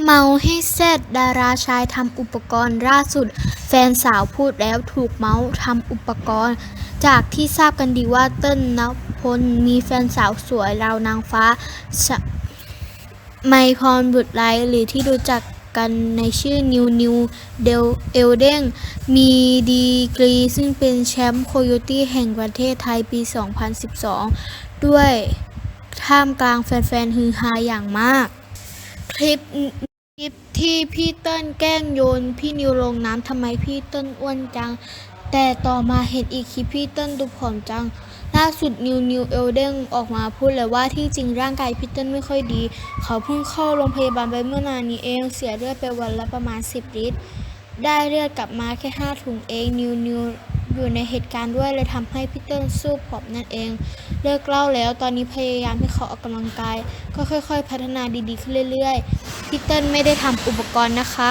เมาให้แซดดาราชายทำอุปกรณ์ล่าสุด แฟนสาวพูดแล้วถูกเมาส์ทำอุปกรณ์ จากที่ทราบกันดีว่าเติ้ลนพลมีแฟนสาวสวยราวนางฟ้า ไมพรบุตรไลหรือที่รู้จักกันในชื่อนิวนิวเดลเอลเด้งมีดีกรีซึ่งเป็นแชมป์โคโยตี้แห่งประเทศไทยปี 2012 ด้วยท่ามกลางแฟนๆฮือฮาอย่างมาก ลิปคลิปที่พี่เติ้ลแกล้งโยนพี่นิวลงน้ำทำไมพี่เติ้ลอ้วนจัง แต่ต่อมาเห็นอีกคลิปพี่เติ้ลดูผอมจัง ล่าสุดนิวนิวเอลเด้งออกมาพูดเลยว่าที่จริงร่างกายพี่เติ้ลไม่ค่อยดี เขาเพิ่งเข้าโรงพยาบาลไปเมื่อนานนี้เองเสียเลือดไปวันละประมาณ 10 ลิตร ได้เลือดกลับมาแค่ 5 ถุงเองนิวนิวอยู่ในเหตุการณ์ด้วยเลยทำให้พี่เติ้ลสู้ผอมนั่นเอง เลิกเล่าแล้วตอนนี้พยายามให้เขาออกกำลังกาย ก็ค่อย ๆ พัฒนาดีๆขึ้นเรื่อย ๆ พี่เติ้ลไม่ได้ทำอุปกรณ์นะคะ